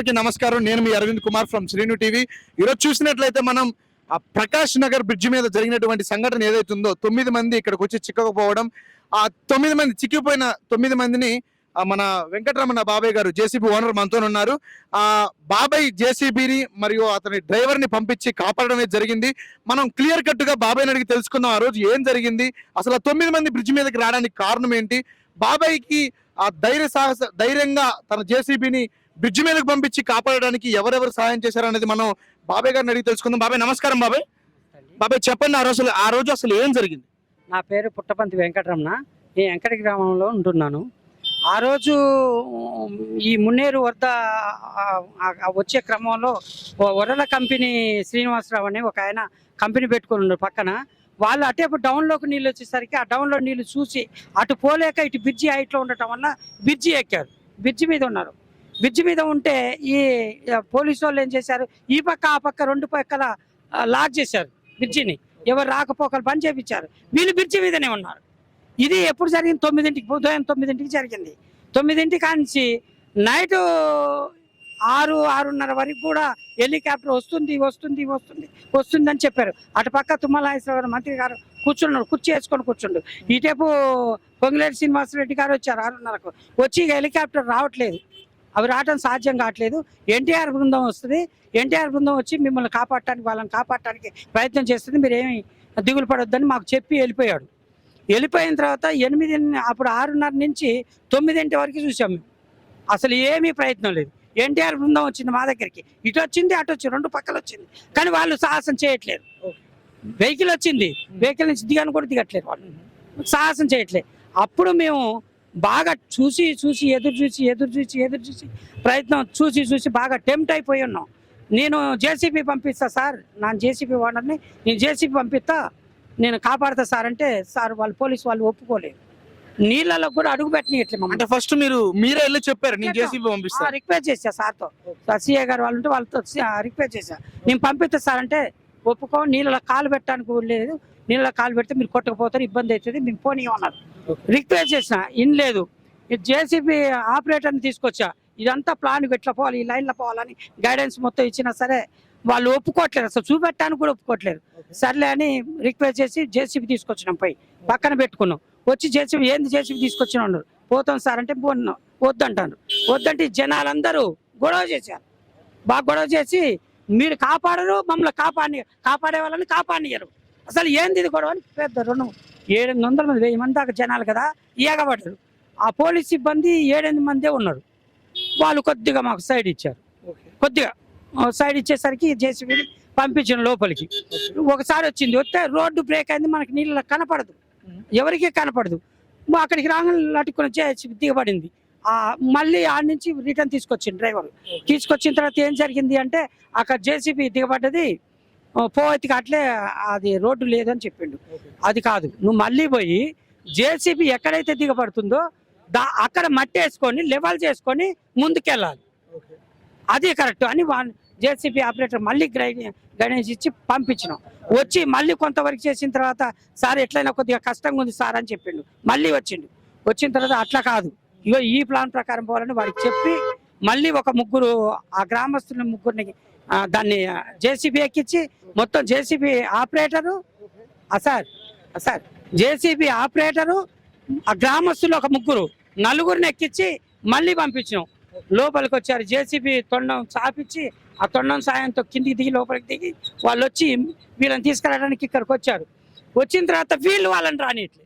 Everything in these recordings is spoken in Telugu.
అందరికీ నమస్కారం. నేను మీ అరవింద్ కుమార్ ఫ్రమ్ శ్రీను టీవీ. ఈరోజు చూసినట్లయితే మనం ఆ ప్రకాష్ నగర్ బ్రిడ్జ్ మీద జరిగినటువంటి సంఘటన ఏదైతే ఉందో తొమ్మిది మంది ఇక్కడికి వచ్చి చిక్కకపోవడం ఆ తొమ్మిది మంది చిక్కిపోయిన తొమ్మిది మందిని మన వెంకటరమణ బాబాయ్ గారు జేసీబీ ఓనర్ మనతో ఉన్నారు. ఆ బాబాయ్ జేసీబీని మరియు అతని డ్రైవర్ని పంపించి కాపాడడమే జరిగింది. మనం క్లియర్ కట్గా బాబాయ్ని బాబాయ్ అడిగి తెలుసుకుందాం ఆ రోజు ఏం జరిగింది? అసలు ఆ తొమ్మిది మంది బ్రిడ్జ్ మీదకి రావడానికి కారణం ఏంటి? బాబాయ్కి ఆ ధైర్య సాహస ధైర్యంగా తన జేసీబీని బ్రిడ్జ్ మీదకి పంపించి కాపాడడానికి ఎవరెవరు సహాయం చేశారనేది మనం బాబాయ్ గారిని అడిగి తెలుసుకుందాం. బాబాయ్ నమస్కారం బాబాయ్ బాబాయ్ చెప్పండి ఆ రోజు ఆ రోజు అసలు ఏం జరిగింది? నా పేరు పుట్టపంతి వెంకటరమణ. నేను వెంకట గ్రామంలో ఉంటున్నాను. ఆ రోజు ఈ మున్నేరు వద్ద వచ్చే క్రమంలో వరల కంపెనీ శ్రీనివాసరావు అని ఒక ఆయన కంపెనీ పెట్టుకొని ఉన్నారు పక్కన. వాళ్ళు అటే డౌన్లోకి నీళ్ళు వచ్చేసరికి ఆ డౌన్లో నీళ్ళు చూసి అటు పోలేక ఇటు బ్రిడ్జి హైట్లో ఉండటం వల్ల బ్రిడ్జి ఎక్కారు. బ్రిడ్జి మీద ఉన్నారు. బ్రిడ్జి మీద ఉంటే ఈ పోలీసు వాళ్ళు ఏం చేశారు? ఈ పక్క ఆ పక్క రెండు పక్కల లాక్ చేశారు బ్రిడ్జిని. ఎవరు రాకపోకలు బంద్ చేపించారు. వీళ్ళు బ్రిడ్జి మీదనే ఉన్నారు. ఇది ఎప్పుడు జరిగింది? తొమ్మిదింటికి ఉదయం తొమ్మిదింటికి జరిగింది. తొమ్మిదింటి కానించి నైట్ ఆరు ఆరున్నర వరకు కూడా హెలికాప్టర్ వస్తుంది వస్తుంది వస్తుంది వస్తుంది అని చెప్పారు. అటు పక్క తుమ్మలాయేశ్వర మంత్రి గారు కూర్చున్నారు కుర్చీ వేసుకొని కూర్చుండు. ఇటేపు పొంగులేటి శ్రీనివాసరెడ్డి గారు వచ్చారు ఆరున్నరకు. వచ్చి హెలికాప్టర్ రావట్లేదు. అవి రావడం సాధ్యం కావట్లేదు. ఎన్టీఆర్ బృందం వస్తుంది. ఎన్టీఆర్ బృందం వచ్చి మిమ్మల్ని కాపాడటానికి వాళ్ళని కాపాడటానికి ప్రయత్నం చేస్తుంది. మీరు ఏమి దిగులు పడొద్దని మాకు చెప్పి వెళ్ళిపోయాడు. వెళ్ళిపోయిన తర్వాత ఎనిమిది అప్పుడు ఆరున్నర నుంచి తొమ్మిదింటి వరకు చూసాం మేము. అసలు ఏమీ ప్రయత్నం లేదు. ఎన్టీఆర్ బృందం వచ్చింది మా దగ్గరికి. ఇటు వచ్చింది అటు వచ్చింది రెండు పక్కలు వచ్చింది. కానీ వాళ్ళు సాహసం చేయట్లేదు. వెహికల్ వచ్చింది. వెహికల్ నుంచి దిగాను కూడా దిగట్లేదు వాళ్ళు. సాహసం చేయట్లేదు. అప్పుడు మేము బాగా చూసి చూసి ఎదురు చూసి ఎదురు చూసి ఎదురు చూసి ప్రయత్నం చూసి చూసి బాగా టెంప్ట్ అయిపోయి ఉన్నాం. నేను జేసీబీ పంపిస్తా సార్. నా జేసీబీ ఓనర్ని నేను జేసీబీ పంపిస్తా. నేను కాపాడతా సార్ అంటే సార్ వాళ్ళు పోలీసు వాళ్ళు ఒప్పుకోలేదు. నీళ్ళలో కూడా అడుగు పెట్టనియట్లేదు అంటే ఫస్ట్ మీరు మీరే వెళ్ళి చెప్పారు నేను జేసీబీ పంపిస్తాను రిక్వెస్ట్ చేశా సార్తో. సిఏ గారు వాళ్ళు ఉంటే వాళ్ళతో రిక్వెస్ట్ చేశా. నేను పంపిస్తా సార్ అంటే ఒప్పుకో నీళ్ళలో కాలు పెట్టడానికి లేదు. నీళ్ళలో కాలు పెడితే మీరు కొట్టకపోతారు ఇబ్బంది అవుతుంది మేము పోనీ అన్నారు రిక్వెస్ట్ చేసిన ఇన్ లేదు. జేసీబీ ఆపరేటర్ని తీసుకొచ్చా. ఇదంతా ప్లాన్ ఎట్లా పోవాలి ఈ లైన్లో పోవాలని గైడెన్స్ మొత్తం ఇచ్చినా సరే వాళ్ళు ఒప్పుకోవట్లేదు. అసలు చూపెట్టడానికి కూడా ఒప్పుకోవట్లేదు. సర్లే అని రిక్వెస్ట్ చేసి జేసీబీ తీసుకొచ్చినాం పై పక్కన పెట్టుకున్నాం. వచ్చి జేసీబీ ఏంది జేసీబీ తీసుకొచ్చిన ఉన్నారు పోతాం సార్ అంటే పోన్నాం వద్దంటారు. వద్దంటే జనాలందరూ గొడవ చేశారు. బాగా గొడవ చేసి మీరు కాపాడరు మమ్మల్ని కాపాడి కాపాడే వాళ్ళని కాపాడియరు అసలు ఏంది ఇది గొడవ అని పెద్ద రెండు ఏడెనిమిది వందల మంది వెయ్యి మంది దాకా జనాలు కదా ఏగబడ్డారు. ఆ పోలీస్ సిబ్బంది ఏడెనిమిది మందే ఉన్నారు. వాళ్ళు కొద్దిగా మాకు సైడ్ ఇచ్చారు. కొద్దిగా సైడ్ ఇచ్చేసరికి జేసీబీని పంపించిన లోపలికి. ఒకసారి వచ్చింది వస్తే రోడ్డు బ్రేక్ అయింది మనకి నీళ్ళ కనపడదు. ఎవరికీ కనపడదు. అక్కడికి రాగానే లటుకుని జేసీబీ దిగబడింది. ఆ మళ్ళీ ఆడ నుంచి రిటర్న్ తీసుకొచ్చింది డ్రైవర్. తీసుకొచ్చిన తర్వాత ఏం జరిగింది అంటే అక్కడ జేసీబీ దిగబడ్డది పోతికి అట్లే అది రోడ్డు లేదని చెప్పిండు. అది కాదు నువ్వు మళ్ళీ పోయి జేసీబీ ఎక్కడైతే దిగబడుతుందో దా అక్కడ మట్టి వేసుకొని లెవెల్ చేసుకొని ముందుకెళ్ళాలి. అది కరెక్ట్ అని జేసీబీ ఆపరేటర్ మళ్ళీ గణేష్ ఇచ్చి పంపించినాం. వచ్చి మళ్ళీ కొంతవరకు చేసిన తర్వాత సార్ ఎట్లయినా కొద్దిగా కష్టంగా ఉంది సార్ అని చెప్పిండు. మళ్ళీ వచ్చిండు. వచ్చిన తర్వాత అట్లా కాదు. ఇగో ఈ ప్లాన్ ప్రకారం పోవాలని వాడికి చెప్పి మళ్ళీ ఒక ముగ్గురు ఆ గ్రామస్తుల ముగ్గురిని దాన్ని జేసీబీ ఎక్కించి మొత్తం JCB operator sir sir JCB operator ఆ గ్రామస్తులు ఒక ముగ్గురు నలుగురిని ఎక్కించి మళ్ళీ పంపించినాం. లోపలికి వచ్చారు జేసీబీ తొండం చాపించి ఆ తొండం సాయంతో కిందికి దిగి లోపలికి దిగి వాళ్ళు వచ్చి వీళ్ళని తీసుకెళ్ళడానికి ఇక్కడికి వచ్చారు వచ్చిన తర్వాత వీళ్ళు వాళ్ళని రానియట్లే.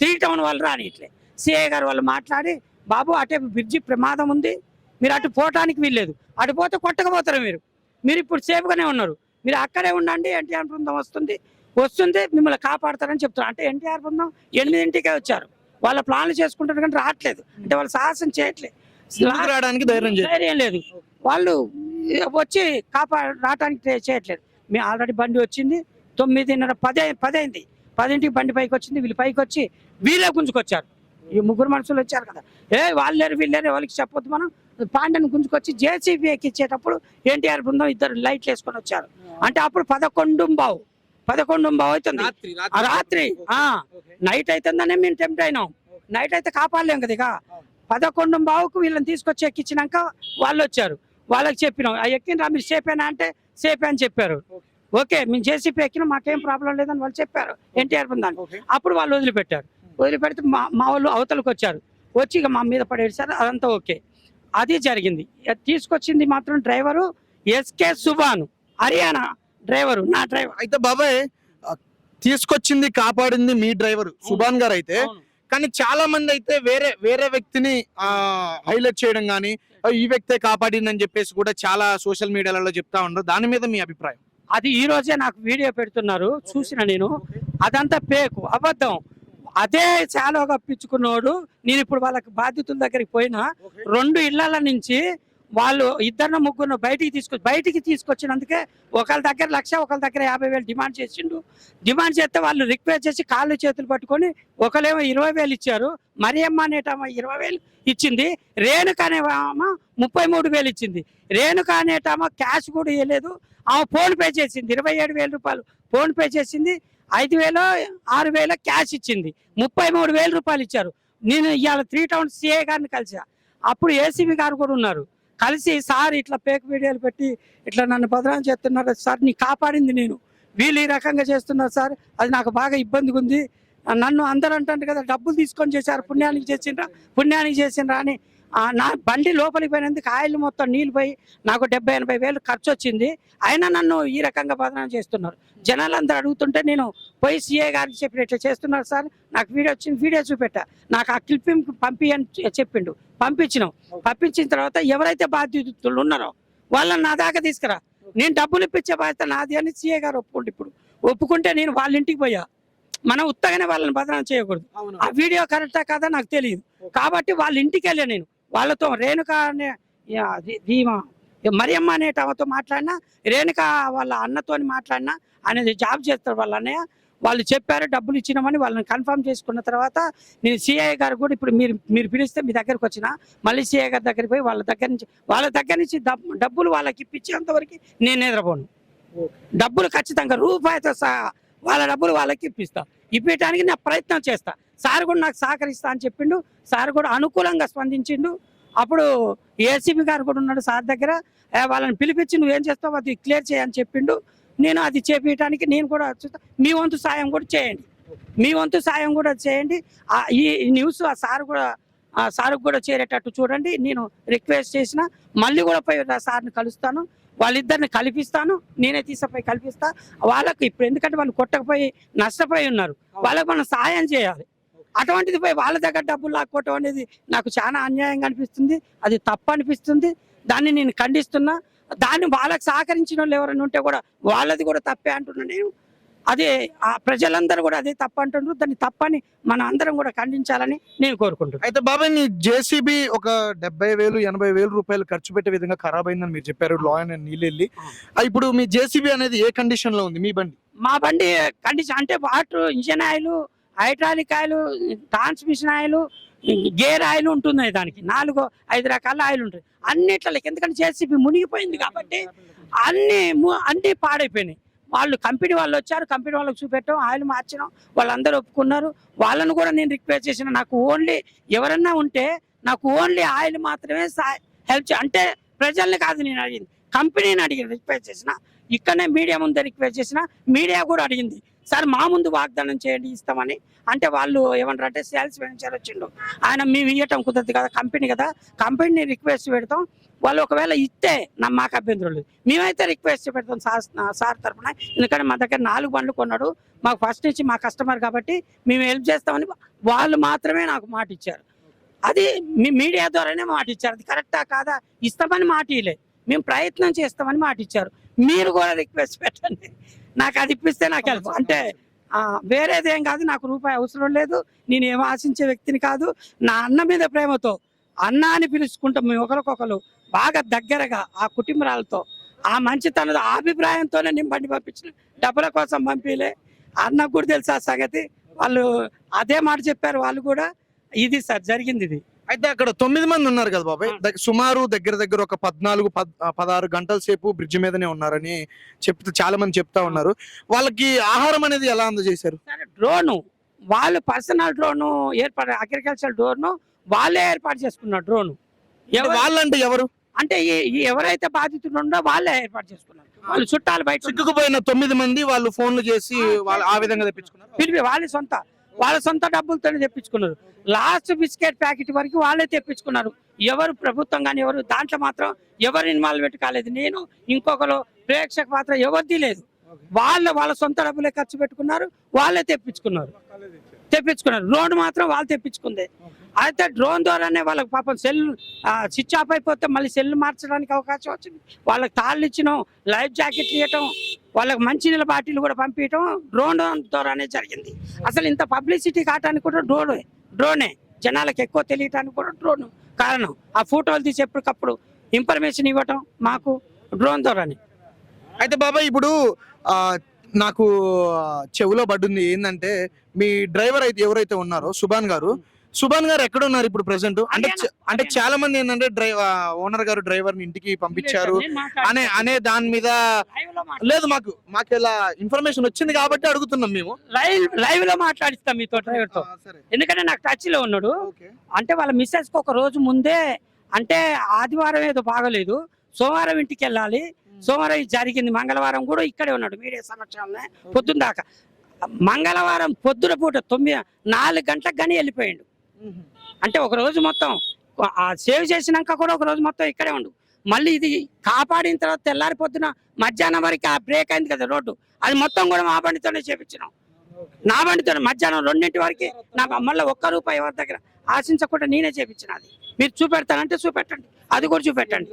త్రీ టౌన్ వాళ్ళు రానియట్లే. సిఐ గారు వాళ్ళు మాట్లాడి బాబు అటే బ్రిడ్జి ప్రమాదం ఉంది మీరు అటు పోవటానికి వీల్లేదు. అటు పోతే కొట్టకపోతారు మీరు. మీరు ఇప్పుడు సేఫ్గానే ఉన్నారు. మీరు అక్కడే ఉండండి ఎన్టీఆర్ బృందం వస్తుంది వస్తుంది మిమ్మల్ని కాపాడతారని చెప్తారు అంటే ఎన్టీఆర్ బృందం ఎనిమిదింటికే వచ్చారు. వాళ్ళ ప్లాన్లు చేసుకుంటారు కానీ రావట్లేదు. అంటే వాళ్ళు సాహసం చేయట్లేదు రావడానికి ధైర్యం లేదు. వాళ్ళు వచ్చి కాపా రావడానికి చేయట్లేదు. మేము ఆల్రెడీ బండి వచ్చింది తొమ్మిదిన్నర పది పది అయింది. పదింటికి బండి పైకి వచ్చింది వీళ్ళు పైకి వచ్చి వీళ్ళే గుంజుకొచ్చారు. ఈ ముగ్గురు మనుషులు వచ్చారు కదా. ఏ వాళ్ళు లేరు వీళ్ళు లేరు వాళ్ళకి చెప్పొద్దు మనం? పాండ్యను గుంజుకొచ్చి జేసీబీ ఎక్కిచ్చేటప్పుడు ఎన్టీఆర్ బృందం ఇద్దరు లైట్లు వేసుకొని వచ్చారు. అంటే అప్పుడు పదకొండు బావు పదకొండు బావు అవుతుంది. రాత్రి నైట్ అవుతుందనే మేము టెంప్ట్ అయినాం. నైట్ అయితే కాపాడలేం కదా ఇక. పదకొండు బావుకు వీళ్ళని తీసుకొచ్చి ఎక్కించినాక వాళ్ళు వచ్చారు. వాళ్ళకి చెప్పినాం ఆ ఎక్కినరా మీరు సేపేనా అంటే సేపే అని చెప్పారు. ఓకే. మేము జేసీపీ ఎక్కినా మాకేం ప్రాబ్లం లేదని వాళ్ళు చెప్పారు ఎన్టీఆర్ బృందాన్ని ఓకే. అప్పుడు వాళ్ళు వదిలిపెట్టారు. వదిలిపెడితే మా మా వాళ్ళు అవతలకు వచ్చారు. వచ్చి ఇక మా మీద పడేసారు అదంతా ఓకే. అది జరిగింది. తీసుకొచ్చింది మాత్రం driver SK Subhan Haryana driver నా డ్రైవర్. అయితే బాబాయ్ తీసుకొచ్చింది కాపాడింది మీ డ్రైవర్ సుభాన్ గారు అయితే. కానీ చాలా మంది అయితే వేరే వేరే వ్యక్తిని ఆ హైలైట్ చేయడం కానీ ఈ వ్యక్తే కాపాడిందని చెప్పేసి కూడా చాలా సోషల్ మీడియాలలో చెప్తా ఉన్నారు. దాని మీద మీ అభిప్రాయం? అది ఈ రోజే నాకు వీడియో పెడుతున్నారు చూసిన నేను. అదంతా పేకు అబద్ధం. అదే చాలా కప్పించుకున్నోడు నేను ఇప్పుడు వాళ్ళకి బాధితుల దగ్గరికి పోయినా రెండు ఇళ్ళ నుంచి వాళ్ళు ఇద్దరు ముగ్గురు బయటికి తీసుకొచ్చి బయటికి తీసుకొచ్చినందుకే ఒకళ్ళ దగ్గర లక్ష ఒకళ్ళ దగ్గర యాభై వేలు డిమాండ్ చేసిండు. డిమాండ్ చేస్తే వాళ్ళు రిక్వెస్ట్ చేసి కాళ్ళు చేతులు పట్టుకొని ఒకళ్ళేమో ఇరవై వేలు ఇచ్చారు. మరియమ్మ అనేటమ్మ ఇరవై వేలు ఇచ్చింది. రేణుక అనేవామ ముప్పై మూడు వేలు ఇచ్చింది. రేణుక అనేటమ్మ క్యాష్ కూడా ఇవ్వలేదు ఆమె ఫోన్ పే చేసింది. ఇరవై ఏడు వేల రూపాయలు ఫోన్ పే చేసింది. ఐదు వేలు ఆరు వేల క్యాష్ ఇచ్చింది. ముప్పై మూడు వేల రూపాయలు ఇచ్చారు. నేను ఇవాళ త్రీ టౌన్ సిఏ గారిని కలిసా. అప్పుడు ఏసీబీ గారు కూడా ఉన్నారు. కలిసి సార్ ఇట్లా పేక్ వీడియోలు పెట్టి ఇట్లా నన్ను భద్రం చేస్తున్నారు సార్ నీ కాపాడింది నేను. వీళ్ళు ఈ రకంగా చేస్తున్నారు సార్ అది నాకు బాగా ఇబ్బందిగా ఉంది. నన్ను అందరూ అంటారు కదా డబ్బులు తీసుకొని చేశారు పుణ్యానికి చేసిండ్రా పుణ్యానికి చేసిండ్రా అని నా బండి లోపలికి పోయినందుకు ఆయిల్ మొత్తం నీళ్ళు పోయి నాకు డెబ్బై ఎనభై వేలు ఖర్చు వచ్చింది. అయినా నన్ను ఈ రకంగా బదనాలు చేస్తున్నారు. జనాలందరూ అడుగుతుంటే నేను పోయి సీఏ గారికి చెప్పిన ఇట్లా చేస్తున్నారు సార్. నాకు వీడియో వచ్చింది వీడియో చూపెట్టా. నాకు ఆ క్లిప్పింగ్ పంపి అని చెప్పిండు. పంపించినాం. పంపించిన తర్వాత ఎవరైతే బాధ్యతలు ఉన్నారో వాళ్ళని నా దాకా తీసుకురా. నేను డబ్బులు ఇప్పించే బాధ్యత నాది అని సీఏ గారు ఒప్పుకుంటే ఇప్పుడు. ఒప్పుకుంటే నేను వాళ్ళ ఇంటికి పోయా. మనం ఉత్తగానే వాళ్ళని బదనాలు చేయకూడదు. ఆ వీడియో కరెక్టా కాదా నాకు తెలియదు. కాబట్టి వాళ్ళ ఇంటికి వెళ్ళా నేను. వాళ్ళతో రేణుక అనే దీమా మరియమ్మ అనే ఆమెతో మాట్లాడినా రేణుక వాళ్ళ అన్నతోని మాట్లాడినా అనేది జాబ్ చేస్తారు వాళ్ళ అన్నయ్య వాళ్ళు చెప్పారు డబ్బులు ఇచ్చినామని వాళ్ళని కన్ఫర్మ్ చేసుకున్న తర్వాత నేను సిఐ గారు కూడా ఇప్పుడు మీరు మీరు పిలిస్తే మీ దగ్గరకు వచ్చిన మళ్ళీ సిఐ గారి దగ్గరికి పోయి వాళ్ళ దగ్గర నుంచి వాళ్ళ దగ్గర నుంచి డబ్- డబ్బులు వాళ్ళకి ఇప్పించేంత వరకు నేను నిద్రపోను డబ్బులు ఖచ్చితంగా రూపాయితో సహా వాళ్ళ డబ్బులు వాళ్ళకి ఇప్పిస్తా. ఇప్పించడానికి నా ప్రయత్నం చేస్తా. సార్ కూడా నాకు సహకరిస్తా అని చెప్పిండు. సార్ కూడా అనుకూలంగా స్పందించిండు. అప్పుడు ఏసీబీ గారు కూడా ఉన్నాడు సార్ దగ్గర. వాళ్ళని పిలిపించి నువ్వేం చేస్తావు అది క్లియర్ చేయని చెప్పిండు. నేను అది చేపించడానికి నేను కూడా చూస్తా. మీ వంతు సాయం కూడా చేయండి. మీ వంతు సాయం కూడా చేయండి. ఈ న్యూస్ ఆ సార్ కూడా ఆ కూడా చేరేటట్టు చూడండి. నేను రిక్వెస్ట్ చేసిన. మళ్ళీ కూడా పోయి సార్ని కలుస్తాను. వాళ్ళిద్దరిని కల్పిస్తాను నేనే తీసుకుపోయి కల్పిస్తా. వాళ్ళకి ఇప్పుడు ఎందుకంటే వాళ్ళు కొట్టకపోయి నష్టపోయి ఉన్నారు. వాళ్ళకి మనం సాయం చేయాలి. అటువంటిది పోయి వాళ్ళ దగ్గర డబ్బులు లాక్కోవటం అనేది నాకు చాలా అన్యాయంగా అనిపిస్తుంది. అది తప్పు అనిపిస్తుంది. దాన్ని నేను ఖండిస్తున్నా. దాన్ని వాళ్ళకి సహకరించిన వాళ్ళు ఎవరైనా ఉంటే కూడా వాళ్ళది కూడా తప్పే అంటున్నా నేను. అదే ఆ ప్రజలందరూ కూడా అదే తప్పు అంటున్నారు దాన్ని తప్పని మన అందరం కూడా ఖండించాలని నేను కోరుకుంటున్నాను అయితే బాబాయ్ నీ జేసీబీ ఒక డెబ్బై వేలు ఎనభై వేలు రూపాయలు ఖర్చు పెట్టే విధంగా ఖరాబ్ అయిందని మీరు చెప్పారు లాయన్ నీళ్ళు వెళ్ళి ఆ, ఇప్పుడు మీ జేసీబీ అనేది ఏ కండిషన్లో ఉంది? మీ బండి? మా బండి కండిషన్ అంటే water engine oil hydraulic oil transmission oil gear oil ఉంటుంది దానికి. నాలుగు ఐదు రకాల ఆయిల్ ఉంటుంది అన్నిట్లకి ఎందుకంటే జేసీబీ మునిగిపోయింది కాబట్టి అన్ని అన్ని పాడైపోయినాయి. వాళ్ళు కంపెనీ వాళ్ళు వచ్చారు కంపెనీ వాళ్ళకి చూపెట్టాం ఆయిల్ మార్చినాం వాళ్ళందరూ ఒప్పుకున్నారు. వాళ్ళను కూడా నేను రిక్వెస్ట్ చేసిన నాకు ఓన్లీ ఎవరన్నా ఉంటే నాకు ఓన్లీ ఆయిల్ మాత్రమే హెల్ప్ అంటే ప్రజల్ని కాదు నేను అడిగింది కంపెనీని అడిగింది రిక్వెస్ట్ చేసిన. ఇక్కడనే మీడియా ముందే రిక్వెస్ట్ చేసిన మీడియా కూడా అడిగింది సార్ మా ముందు వాగ్దానం చేయండి ఇస్తామని. అంటే వాళ్ళు ఏమంటారు అంటే సేల్స్ మేనేజర్ వచ్చిండు ఆయన మేము ఇవ్వటం కుదరదు కదా కంపెనీ కదా కంపెనీని రిక్వెస్ట్ పెడతాం వాళ్ళు ఒకవేళ ఇస్తే నా మాకు అభ్యంతరం లేదు. మేమైతే రిక్వెస్ట్ పెడతాం సార్ సార్ తరఫున ఎందుకంటే మా దగ్గర నాలుగు బండ్లు కొన్నాడు. మాకు ఫస్ట్ నుంచి మా కస్టమర్ కాబట్టి మేము హెల్ప్ చేస్తామని వాళ్ళు మాత్రమే నాకు మాట ఇచ్చారు. అది మీ మీడియా ద్వారానే మాట ఇచ్చారు. అది కరెక్టా కాదా? ఇస్తామని మాట ఇలే మేము ప్రయత్నం చేస్తామని మాట ఇచ్చారు. మీరు కూడా రిక్వెస్ట్ పెట్టండి. నాకు అది ఇప్పిస్తే నాకు హెల్ప్ అంటే వేరేదేం కాదు. నాకు రూపాయి అవసరం లేదు. నేను ఏం ఆశించే వ్యక్తిని కాదు. నా అన్న మీద ప్రేమతో అన్న అని పిలుచుకుంటాం మేము ఒకరికొకరు బాగా దగ్గరగా ఆ కుటుంబాలతో ఆ మంచితన ఆ అభిప్రాయంతోనే నేను బండి పంపించిన డబ్బుల కోసం పంపిలే. అన్నకు కూడా తెలుసు ఆ సంగతి. వాళ్ళు అదే మాట చెప్పారు వాళ్ళు కూడా. ఇది సార్ జరిగింది ఇది. అయితే అక్కడ తొమ్మిది మంది ఉన్నారు కదా బాబాయ్. సుమారు దగ్గర దగ్గర ఒక పద్నాలుగు పదహారు గంటల సేపు బ్రిడ్జ్ మీదనే ఉన్నారని చెప్తూ చాలా మంది చెప్తా ఉన్నారు. వాళ్ళకి ఆహారం అనేది ఎలా అందజేశారు? డ్రోను. వాళ్ళు పర్సనల్ డ్రోను ఏర్పడ అగ్రికల్చర్ డ్రోను వాళ్ళే ఏర్పాటు చేసుకున్నారు డ్రోన్. వాళ్ళంటే ఎవరు? అంటే ఎవరైతే బాధితులు ఉండో వాళ్ళే ఏర్పాటు చేసుకున్నారు. వాళ్ళు చుట్టాలు బయట. చిక్కుకుపోయిన తొమ్మిది మంది వాళ్ళు ఫోన్లు చేసి వాళ్ళు ఆ విధంగా తెప్పించుకున్నారు? పిలిపి వాళ్ళ సొంత వాళ్ళ సొంత డబ్బులతోనే తెప్పించుకున్నారు. లాస్ట్ బిస్కెట్ ప్యాకెట్ వరకు వాళ్ళే తెప్పించుకున్నారు. ఎవరు ప్రభుత్వం కానీ ఎవరు దాంట్లో మాత్రం ఎవరు ఇన్వాల్వ్మెంట్ కాలేదు. నేను ఇంకొకరు ప్రేక్షక పాత్ర ఎవరిది లేదు. వాళ్ళు వాళ్ళ సొంత డబ్బులే ఖర్చు పెట్టుకున్నారు వాళ్ళే తెప్పించుకున్నారు. తెప్పించుకున్నారు. డ్రోన్ మాత్రం వాళ్ళు తెప్పించుకుంది. అయితే డ్రోన్ ద్వారానే వాళ్ళకి పాపం సెల్ స్విచ్ ఆఫ్ అయిపోతే మళ్ళీ సెల్ మార్చడానికి అవకాశం వచ్చింది. వాళ్ళకి తాళ్ళు ఇచ్చడం లైఫ్ జాకెట్లు ఇవ్వటం వాళ్ళకి మంచినీళ్ళ బాటిల్ కూడా పంపించడం డ్రోన్ ద్వారానే జరిగింది. అసలు ఇంత పబ్లిసిటీ కావడానికి కూడా డ్రోనే డ్రోనే. జనాలకు ఎక్కువ తెలియటానికి కూడా డ్రోన్ కారణం. ఆ ఫోటోలు తీసి ఎప్పటికప్పుడు ఇన్ఫర్మేషన్ ఇవ్వటం మాకు డ్రోన్ ద్వారానే. అయితే బాబాయ్ ఇప్పుడు నాకు చెవిలో పడ్డుంది ఏంటంటే మీ డ్రైవర్ అయితే ఎవరైతే ఉన్నారో సుభాన్ గారు సుభాన్ గారు ఎక్కడ ఉన్నారు ఇప్పుడు ప్రెసెంట్ అంటే అంటే చాలా మంది ఏంటంటే డ్రైవర్ ఓనర్ గారు డ్రైవర్ని ఇంటికి పంపించారు. అనే అనే దాని మీద లేదు మాకు మాకు ఇలా ఇన్ఫర్మేషన్ వచ్చింది కాబట్టి అడుగుతున్నాం మేము. లైవ్ లైవ్లో మాట్లాడిస్తాం మీతో డ్రైవర్తో ఎందుకంటే నాకు టచ్లో ఉన్నాడు. అంటే వాళ్ళ మిస్సెస్కి ఒక రోజు ముందే అంటే ఆదివారం ఏదో బాగలేదు. సోమవారం ఇంటికి వెళ్ళాలి. సోమవారం జరిగింది. మంగళవారం కూడా ఇక్కడే ఉన్నాడు మీడియా సమక్షంలో పొద్దున్న దాకా. మంగళవారం పొద్దున పూట తొమ్మిది నాలుగు గంటలకు కానీ వెళ్ళిపోయిండు. అంటే ఒక రోజు మొత్తం ఆ సేవ్ చేసినాక కూడా ఒక రోజు మొత్తం ఇక్కడే ఉండు. మళ్ళీ ఇది కాపాడిన తర్వాత తెల్లారి పొద్దున మధ్యాహ్నం వరకు ఆ బ్రేక్ అయింది కదా రోడ్డు. అది మొత్తం కూడా మా బండితోనే చేపించినాం. నా బండితో మధ్యాహ్నం రెండింటి వరకు నాకు మళ్ళీ ఒక్క రూపాయి ఎవరి దగ్గర ఆశించకుండా నేనే చేపించిన అది. మీరు చూపెడతానంటే చూపెట్టండి. అది కూడా చూపెట్టండి.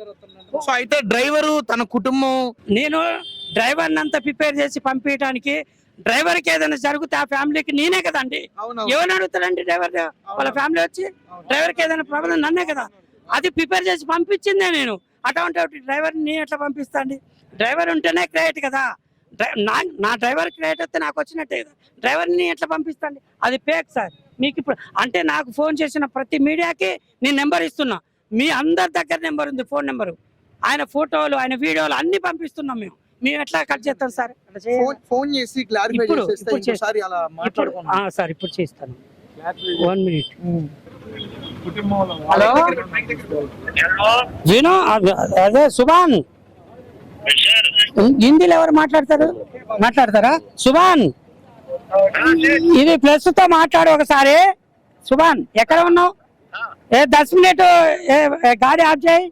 సో అయితే డ్రైవరు తన కుటుంబం నేను డ్రైవర్ని అంతా ప్రిపేర్ చేసి పంపించడానికి డ్రైవర్కి ఏదైనా జరిగితే ఆ ఫ్యామిలీకి నేనే కదండి. ఎవరిని అడుగుతాడండి డ్రైవర్? వాళ్ళ ఫ్యామిలీ వచ్చి డ్రైవర్కి ఏదైనా ప్రాబ్లం నన్నే కదా. అది ప్రిపేర్ చేసి పంపించిందే నేను. అటువంటి డ్రైవర్ నేను ఎట్లా పంపిస్తాండి? డ్రైవర్ ఉంటేనే క్రియేట్ కదా. నా నా డ్రైవర్ క్రియేట్ వస్తే నాకు వచ్చినట్టే కదా. డ్రైవర్ని ఎట్లా పంపిస్తాండి? అది ఫేక్ సార్. మీకు ఇప్పుడు అంటే నాకు ఫోన్ చేసిన ప్రతి మీడియాకి నేను నెంబర్ ఇస్తున్నా. మీ అందరి దగ్గర నెంబర్ ఉంది ఫోన్ నెంబరు. ఆయన ఫోటోలు ఆయన వీడియోలు అన్ని పంపిస్తున్నాం మేము. మేము ఎట్లా కట్ చేస్తాం సార్. ఫోన్ ఫోన్ చేసి క్లారిఫై చేసేస్తే అలా మాట్లాడుకున్నాం సార్ ఇప్పుడు చేస్తాను. వన్ మినిట్ హలో జీను అద- అదే సుభాన్. హిందీలో ఎవరు మాట్లాడతారు? మాట్లాడతారా? సుభాన్. ఇది ప్లస్తో మాట్లాడు ఒకసారి. సుభాన్ ఎక్కడ ఉన్నావు? ఏ దస్ మినిట్ గాడి ఆఫ్ చేయి.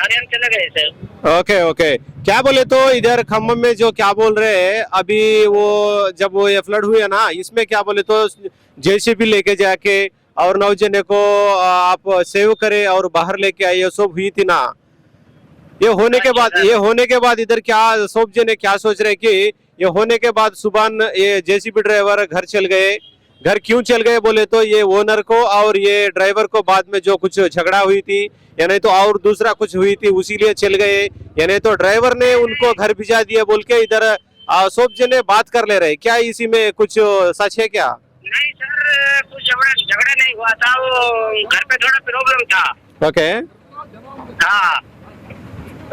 हरियाणा चले गए सर ओके ओके क्या बोले तो इधर खम्भम में जो क्या बोल रहे हैं अभी वो जब वो ये फ्लड हुए ना इसमें क्या बोले तो जेसीबी लेके जाके और नौजने को आप सेव करे और बाहर लेके आए ये सब हुई थी ना। ये होने के बाद ये होने के बाद इधर क्या सब जने क्या सोच रहे कि ये होने के बाद सुबह ये जेसीबी ड्राइवर घर चल गए घर क्यों चल गए बोले तो ये ओनर को और ये ड्राइवर को बाद में जो कुछ झगड़ा हुई थी या नहीं तो और दूसरा कुछ हुई थी उसी लिए चल गए। या नहीं तो ड्राइवर ने उनको घर भिजा दिया बोल के इधर सब जने बात कर ले रहे। क्या इसी में कुछ सच है क्या? नहीं सर कुछ झगड़ा झगड़ा नहीं हुआ था वो घर पे थोड़ा प्रॉब्लम था। ओके। हाँ।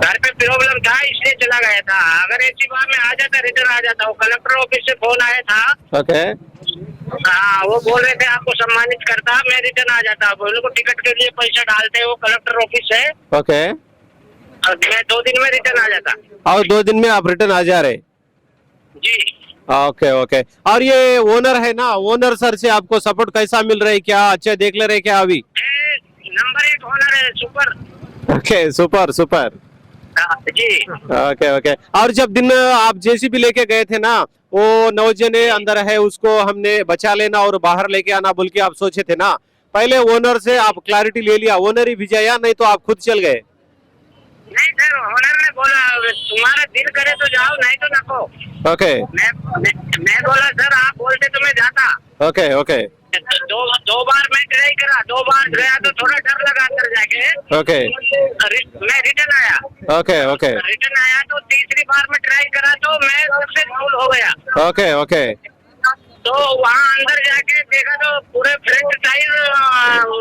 घर पे प्रॉब्लम था इसलिए चला गया था। अगर ऐसी बात में आ जाता रिटर्न आ जाता वो कलेक्टर ऑफ़िस से फ़ोन आया था। ओके। हाँ वो बोल रहे थे आपको सम्मानित करता मैं रिटर्न आ जाता। बोले को टिकट के लिए पैसा डालते वो कलेक्टर ऑफ़िस से। ओके और मैं दो दिन में रिटर्न आ जाता। और दो दिन में आप रिटर्न आ जा रहे? जी। ओके ओके और ये ओनर है ना ओनर सर से आपको सपोर्ट कैसा मिल रहा है? क्या अच्छा देख ले रहे क्या अभी? नंबर एक ओनर है सुपर ओके सुपर सुपर हाँ, जी। Okay okay. और जब दिन आप जेसीबी लेके गए थे ना वो नौजने अंदर है उसको हमने बचा लेना और बाहर लेके आना बोल के आप सोचे थे ना? पहले ओनर से आप क्लैरिटी ले लिया ओनर ही भिजाया नहीं तो आप खुद चल गए? नहीं सर ओनर ने बोला तुम्हारा दिल करे तो जाओ नहीं तो नको ओके। okay. मैं मैं, मैं बोला सर आप बोलते तो मैं जाता। Okay okay, okay. दो दो बार मैं ट्राई करा दो बार गया तो थोड़ा डर लगा अंदर जाके। ओके मैं रिटर्न आया। ओके ओके रिटर्न आया तो तीसरी बार में ट्राई करा तो मैं सक्सेसफुल हो गया। ओके ओके तो वहाँ अंदर जाके देखा तो पूरे फ्रंट साइड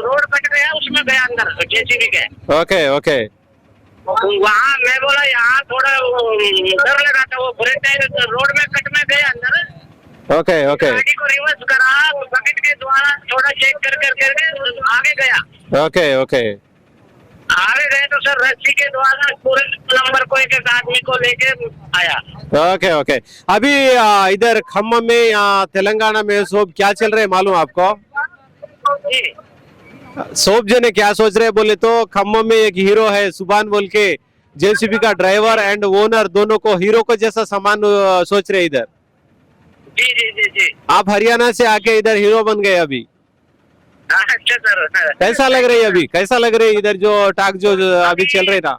रोड कट गया उसमें गया अंदर जेसीबी के। ओके ओके वहाँ मैं बोला यहाँ थोड़ा डर लगा था वो फ्रंट साइड रोड में कट में गया अंदर। ओके ओके गाड़ी को रिवर्स करा बकेट के द्वारा थोड़ा चेक कर कर करके आगे गया। ओके ओके आगे गए तो सर रस्सी के द्वारा पूरे नंबर को एक एक आदमी को लेके आया। ओके ओके अभी इधर खम्मम में या तेलंगाना में सोब क्या चल रहे हैं मालूम आपको? जी। सोप जने क्या सोच रहे बोले तो खम्मम में एक हीरो है सुभान बोल के जेसीबी का ड्राइवर एंड ओनर दोनों को हीरो को जैसा सामान सोच रहे इधर। जी जी जी जी। आप हरियाणा से आके इधर हीरो बन गए अभी। हाँ, अच्छा सर कैसा लग रही है अभी? कैसा लग रही है इधर जो टाक जो जो अभी चल रही था?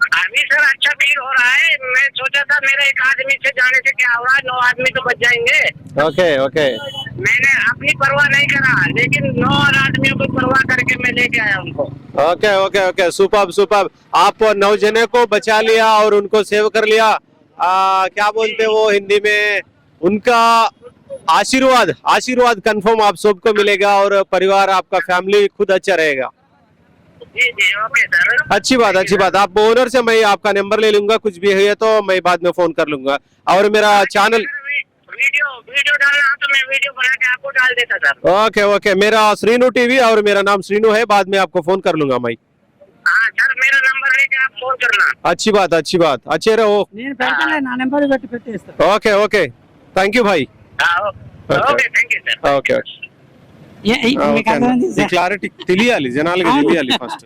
अभी सर अच्छा फील हो रहा है। मैं सोचा था मेरे एक आदमी से जाने से क्या हो रहा है नौ आदमी तो बच जाएँगे। Okay okay. मैंने अपनी परवाह नहीं करा लेकिन नौ और आदमियों को परवाह करके मैं लेके आया उनको। Okay okay okay. Super super आप नौ जने को बचा लिया और उनको सेव कर लिया। आ, क्या बोलते वो हिंदी में? उनका आशीर्वाद आशीर्वाद कंफर्म आप सबको मिलेगा और परिवार आपका फैमिली खुद अच्छा रहेगा। अच्छी बात अच्छी बात। आप ओनर से मैं आपका नंबर ले लूँगा कुछ भी है तो मैं बाद में फ़ोन कर लूँगा। और मेरा चैनल वीडियो वीडियो डालना तो मैं वीडियो बना के आपको डाल देता सर ओके ओके मेरा श्रीनु टीवी और मेरा नाम श्रीनु है बाद में आपको फ़ोन कर लूँगा मैं सर हाँ, मेरा नंबर लेके आप फ़ोन करना। अच्छी बात अच्छी बात। अच्छे रहो। ओके ओके థ్యాంక్ యూ భాయ్ ఓకే క్లారిటీ తెలియాలి జనాలకి తెలియాలి ఫస్ట్